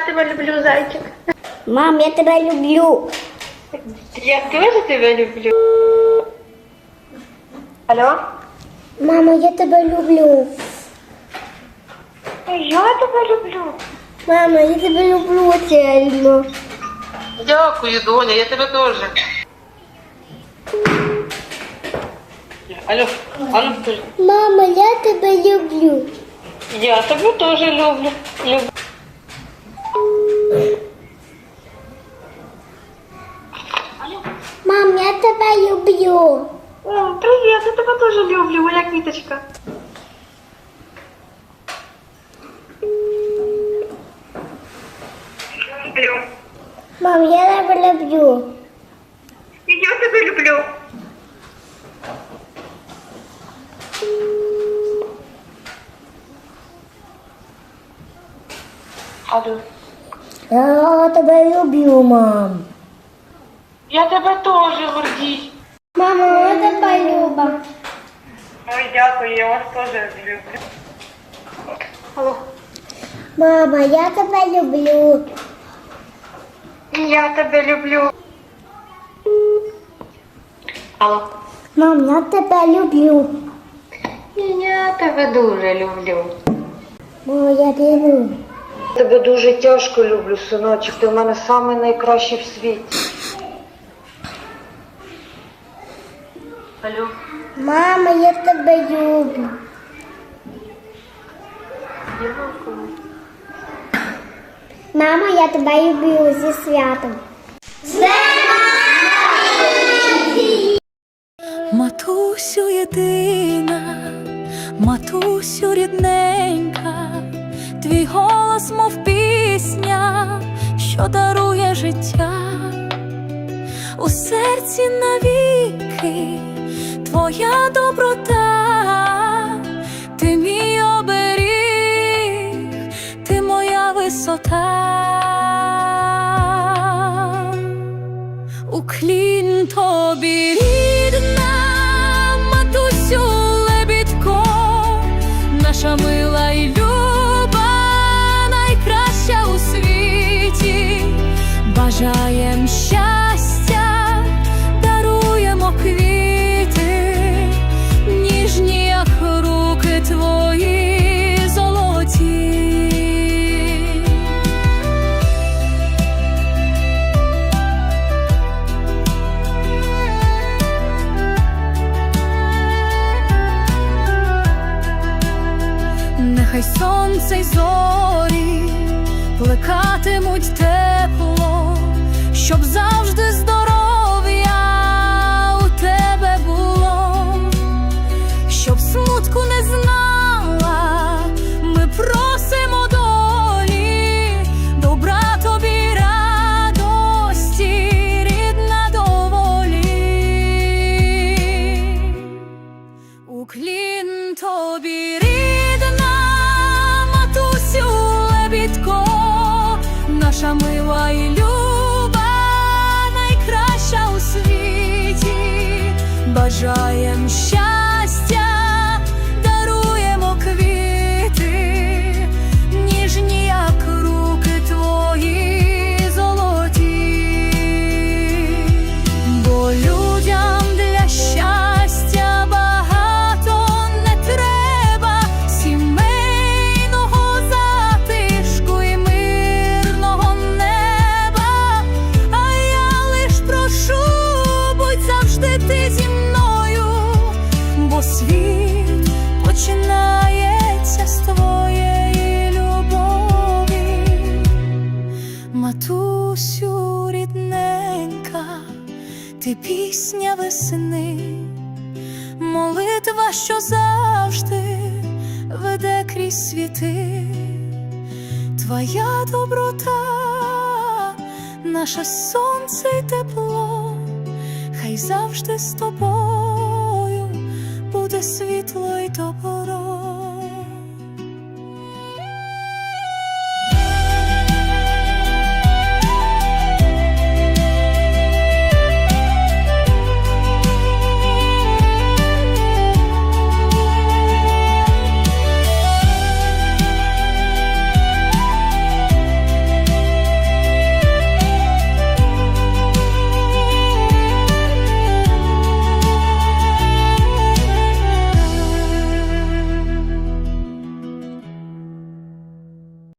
тебе люблю, зайчик. Мам, я тебе люблю. Я теж тебе люблю. Алло? Мама, я тебе люблю. Я тебе люблю. Мама, я тебе люблю сильно. Дякую, доня, я тебе теж. Алло, алло. Мама, я тебе люблю. Я тебе теж люблю. люблю. О, привіт, я тебе теж люблю, моя квіточка. Люблю. Мам, я тебе люблю. І я тебе люблю. Алло. Я тебе люблю, мам. Я тебе теж, Гордій. Мама, я тебе люблю. Ой, дякую, я вас теж люблю. Алло. Мама, я тебе люблю. І я тебе люблю. Алло. Мам, я тебе люблю. І я тебе дуже люблю. Мама, я тебе люблю. Тебе дуже тяжко люблю, синочок. Ти в мене самий найкращий в світі. Алло. Мама, я тебе люблю. Мама, я тебе люблю зі святом. Матусю єдина, матусю рідненька, твій голос, мов пісня, що дарує життя, у серці навіки твоя доброта, ти мій оберіг, ти моя висота. Уклін тобі рідна, матусю лебідко, наша мила й люба, найкраща у світі, бажаєм щастя, Нехай сонце й зорі плекатимуть тепло, щоб завжди здоров'я у тебе було, щоб смутку не знала, ми просимо долі, добра тобі радості, рідна доволі. Уклін тобі молитва, що завжди веде крізь світи, твоя доброта, наше сонце й тепло, хай завжди з тобою буде світло й тобою.